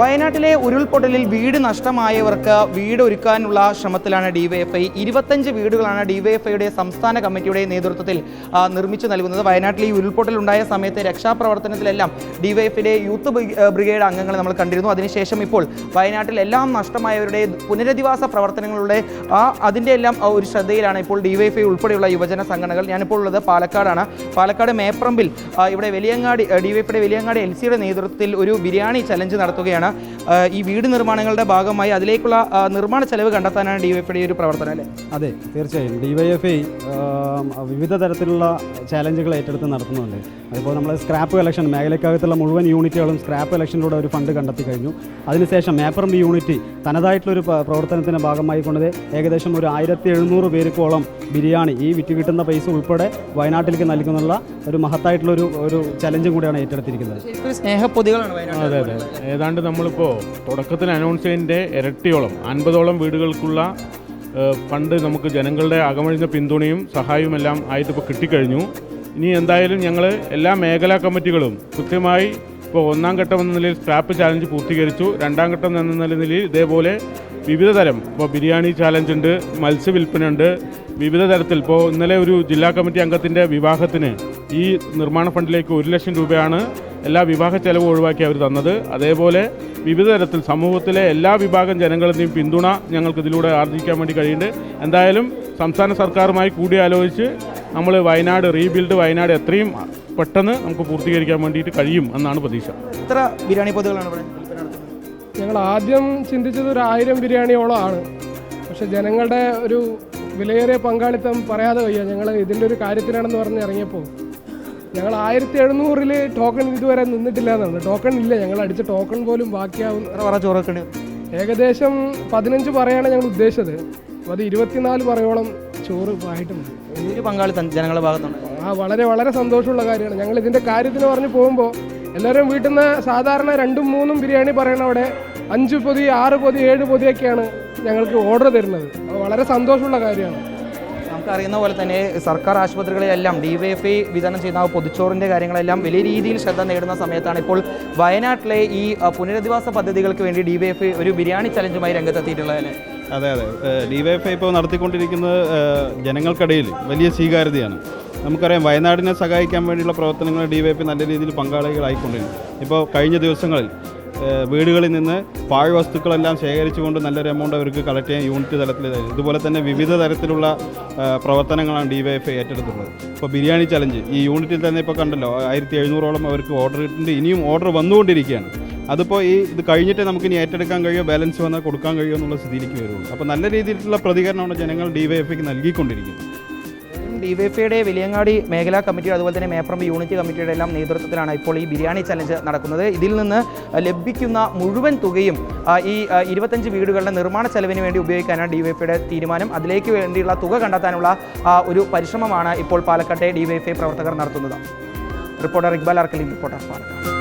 വയനാട്ടിലെ ഉരുൾപൊട്ടലിൽ വീട് നഷ്ടമായവർക്ക് വീട് ഒരുക്കാനുള്ള ശ്രമത്തിലാണ് ഡിവൈഎഫ്ഐ ഇരുപത്തഞ്ച് വീടുകളാണ് ഡിവൈഎഫ്ഐയുടെ സംസ്ഥാന കമ്മിറ്റിയുടെ നേതൃത്വത്തിൽ നിർമ്മിച്ചു നൽകുന്നത്. വയനാട്ടിൽ ഈ ഉരുൾപൊട്ടൽ ഉണ്ടായ സമയത്ത് രക്ഷാപ്രവർത്തനത്തിലെല്ലാം ഡിവൈഎഫിലെ യൂത്ത് ബ്രിഗേഡ് അംഗങ്ങളെ നമ്മൾ കണ്ടിരുന്നു. അതിനുശേഷം ഇപ്പോൾ വയനാട്ടിൽ എല്ലാം നഷ്ടമായവരുടെ പുനരധിവാസ പ്രവർത്തനങ്ങളുടെ ആ അതിന്റെ എല്ലാം ഒരു ശ്രദ്ധയിലാണ് ഇപ്പോൾ ഡിവൈഎഫ്ഐ ഉൾപ്പെടെയുള്ള യുവജന സംഘടനകൾ. ഞാനിപ്പോൾ ഉള്ളത് പാലക്കാടാണ്. പാലക്കാട് മേപ്രമ്പിൽ ഇവിടെ വലിയങ്ങാടി ഡിവൈഎഫിയുടെ വലിയങ്ങാടി എൽ സിയുടെ നേതൃത്വത്തിൽ ഒരു ബിരിയാണി ചലഞ്ച് നടത്തുകയാണ്. ഈ വീട് നിർമ്മാണങ്ങളുടെ ഭാഗമായി അതിലേക്കുള്ള നിർമ്മാണ ചെലവ് കണ്ടെത്താനാണ് ഡിവൈഎഫിയുടെ ഈ ഒരു പ്രവർത്തനം അല്ലേ? അതെ തീർച്ചയായും. ഡിവൈഎഫ്ഐ വിവിധ തരത്തിലുള്ള ചാലഞ്ചുകൾ ഏറ്റെടുത്ത് നടത്തുന്നുണ്ട്. അതിപ്പോൾ നമ്മൾ സ്ക്രാപ്പ് കളക്ഷൻ മേഖലയ്ക്കകത്തുള്ള മുഴുവൻ യൂണിറ്റുകളും സ്ക്രാപ്പ് കളക്ഷനിലൂടെ ഒരു ഫണ്ട് കണ്ടെത്തി കഴിഞ്ഞു. അതിനുശേഷം മേപ്പറമ്പ് യൂണിറ്റ് തനതായിട്ടുള്ളൊരു പ്രവർത്തനത്തിന്റെ ഭാഗമായി കൊണ്ടത് ഏകദേശം ഒരു ആയിരത്തി എഴുന്നൂറ് പേർക്കോളം ബിരിയാണി ഈ വിറ്റ് കിട്ടുന്ന പൈസ ഉൾപ്പെടെ വയനാട്ടിലേക്ക് നൽകുന്നുള്ള ഒരു മഹത്തായിട്ടുള്ളൊരു ഒരു ഒരു ചലഞ്ചും കൂടിയാണ് ഏറ്റെടുത്തിരിക്കുന്നത്. അതെ അതെ. ഏതാണ്ട് നമ്മളിപ്പോൾ തുടക്കത്തിൽ അനൗൺസ് ചെയ്തതിന്റെ ഇരട്ടിയോളം അൻപതോളം വീടുകൾക്കുള്ള ഫണ്ട് നമുക്ക് ജനങ്ങളുടെ അകമഴിഞ്ഞ പിന്തുണയും സഹായവും എല്ലാം ആയിട്ട് ഇപ്പോൾ കിട്ടിക്കഴിഞ്ഞു. ഇനി എന്തായാലും ഞങ്ങൾ എല്ലാ മേഖലാ കമ്മിറ്റികളും കൃത്യമായി ഇപ്പോൾ ഒന്നാം ഘട്ടം എന്ന നിലയിൽ സ്ട്രാപ്പ് ചാലഞ്ച് പൂർത്തീകരിച്ചു. രണ്ടാം ഘട്ടം എന്ന നിലയിൽ ഇതേപോലെ വിവിധ തരം ഇപ്പോൾ ബിരിയാണി ചാലഞ്ച് ഉണ്ട് മത്സ്യ വിൽപ്പന ഉണ്ട്. വിവിധ തരത്തിൽ ഇപ്പോൾ ഇന്നലെ ഒരു ജില്ലാ കമ്മിറ്റി അംഗത്തിന്റെ വിവാഹത്തിന് ഈ നിർമ്മാണ ഫണ്ടിലേക്ക് ഒരു ലക്ഷം രൂപയാണ് എല്ലാ വിവാഹ ചെലവ് ഒഴിവാക്കി അവർ തന്നത്. അതേപോലെ വിവിധ തരത്തിൽ സമൂഹത്തിലെ എല്ലാ വിഭാഗം ജനങ്ങളുടെയും പിന്തുണ ഞങ്ങൾക്ക് ഇതിലൂടെ ആർജിക്കാൻ വേണ്ടി കഴിയുന്നുണ്ട്. എന്തായാലും സംസ്ഥാന സർക്കാരുമായി കൂടിയാലോചിച്ച് നമ്മൾ വയനാട് റീബിൽഡ് വയനാട് എത്രയും പെട്ടെന്ന് നമുക്ക് പൂർത്തീകരിക്കാൻ വേണ്ടിയിട്ട് കഴിയും എന്നാണ് പ്രതീക്ഷ. എത്ര ബിരിയാണി പൊതികളാണ് ഞങ്ങൾ ആദ്യം ചിന്തിച്ചത് ഒരു ആയിരം ബിരിയാണിയോളം ആണ്. പക്ഷെ ജനങ്ങളുടെ ഒരു വിലയേറിയ പങ്കാളിത്തം പറയാതെ വയ്യ. ഞങ്ങൾ ഇതിന്റെ ഒരു കാര്യത്തിനാണെന്ന് പറഞ്ഞ് ഇറങ്ങിയപ്പോൾ ഞങ്ങൾ ആയിരത്തി എഴുന്നൂറിൽ ടോക്കൺ ഇതുവരെ നിന്നിട്ടില്ല എന്നാണ് ടോക്കൺ ഇല്ല. ഞങ്ങൾ അടിച്ച ടോക്കൺ പോലും ബാക്കിയാവും. ചോറക്കണ്? ഏകദേശം പതിനഞ്ച് പറയാണ് ഞങ്ങൾ ഉദ്ദേശിച്ചത്. അപ്പോൾ അത് ഇരുപത്തിനാല് പറയോളം ചോറ് ആയിട്ടുണ്ട്. വലിയൊരു ജനങ്ങളുടെ ഭാഗത്തുണ്ട്. ആ വളരെ വളരെ സന്തോഷമുള്ള കാര്യമാണ്. ഞങ്ങൾ ഇതിന്റെ കാര്യത്തിന് പറഞ്ഞ് പോകുമ്പോൾ എല്ലാവരും വീട്ടിൽ നിന്ന് സാധാരണ രണ്ടും മൂന്നും ബിരിയാണി പറയണ അവിടെ അഞ്ച് പൊതി ആറ് പൊതി ഏഴ് പൊതിയൊക്കെയാണ് ഞങ്ങൾക്ക് ഓർഡർ തരുന്നത്. അപ്പോൾ വളരെ സന്തോഷമുള്ള കാര്യമാണ്. നമുക്കറിയുന്ന പോലെ തന്നെ സർക്കാർ ആശുപത്രികളിലെല്ലാം ഡിവൈഎഫ്ഐ വിതരണം ചെയ്യുന്ന പൊതിച്ചോറിന്റെ കാര്യങ്ങളെല്ലാം വലിയ രീതിയിൽ ശ്രദ്ധ നേടുന്ന സമയത്താണ് ഇപ്പോൾ വയനാട്ടിലെ ഈ പുനരധിവാസ പദ്ധതികൾക്ക് വേണ്ടി ഡിവൈഎഫ്ഐ ഒരു ബിരിയാണി ചലഞ്ചുമായി രംഗത്തെത്തിയിട്ടുള്ളത് അല്ലേ അതെ. അതെ ഡിവൈഎഫ്ഐ ഇപ്പോൾ നടത്തിക്കൊണ്ടിരിക്കുന്നത് ജനങ്ങൾക്കിടയിൽ വലിയ സ്വീകാര്യതയാണ്. നമുക്കറിയാം വയനാടിനെ സഹായിക്കാൻ വേണ്ടിയുള്ള പ്രവർത്തനങ്ങൾ ഡിവൈഎഫ്ഐ നല്ല രീതിയിൽ പങ്കാളികളായിക്കൊണ്ടിരുന്നു ഇപ്പോൾ കഴിഞ്ഞ ദിവസങ്ങളിൽ വീടുകളിൽ നിന്ന് പാഴ്വസ്തുക്കളെല്ലാം ശേഖരിച്ചുകൊണ്ട് നല്ലൊരു എമൗണ്ട് അവർക്ക് കളക്ട് ചെയ്യാൻ യൂണിറ്റ് തലത്തിൽ. ഇതുപോലെ തന്നെ വിവിധ തരത്തിലുള്ള പ്രവർത്തനങ്ങളാണ് ഡി വൈ എഫ് ഏറ്റെടുത്തിട്ടുള്ളത്. ഇപ്പോൾ ബിരിയാണി ചലഞ്ച് ഈ യൂണിറ്റിൽ തന്നെ ഇപ്പോൾ കണ്ടല്ലോ ആയിരത്തി എഴുന്നൂറോളം അവർക്ക് ഓർഡർ കിട്ടുന്നുണ്ട് ഇനിയും ഓർഡർ വന്നുകൊണ്ടിരിക്കുകയാണ്. അതിപ്പോൾ ഈ ഇത് കഴിഞ്ഞിട്ട് നമുക്ക് ഇനി ഏറ്റെടുക്കാൻ കഴിയുമോ ബാലൻസ് വന്നാൽ കൊടുക്കാൻ കഴിയുമോ എന്നുള്ള സ്ഥിതിയിലേക്ക് വരുള്ളൂ. അപ്പോൾ നല്ല രീതിയിലുള്ള പ്രതികരണമാണ് ജനങ്ങൾ ഡി വൈ എഫ് നൽകിക്കൊണ്ടിരിക്കുന്നത്. ഡിവൈഎഫ്ഐയുടെ വിലയങ്ങാടി മേഖലാ കമ്മിറ്റിയുടെ അതുപോലെ തന്നെ മേപ്രമ്പ് യൂണിറ്റ് കമ്മിറ്റിയുടെ എല്ലാം നേതൃത്വത്തിലാണ് ഇപ്പോൾ ഈ ബിരിയാണി ചലഞ്ച് നടക്കുന്നത്. ഇതിൽ നിന്ന് ലഭിക്കുന്ന മുഴുവൻ തുകയും ഈ ഇരുപത്തഞ്ച് വീടുകളുടെ നിർമ്മാണ ചെലവിന് വേണ്ടി ഉപയോഗിക്കാനാണ് ഡിവൈഫൈയുടെ തീരുമാനം. അതിലേക്ക് വേണ്ടിയുള്ള തുക കണ്ടെത്താനുള്ള ഒരു പരിശ്രമമാണ് ഇപ്പോൾ പാലക്കാട്ടെ ഡിവൈഫൈ പ്രവർത്തകർ നടത്തുന്നത്. Reporter Iqbal Arkali reporter Palakkad.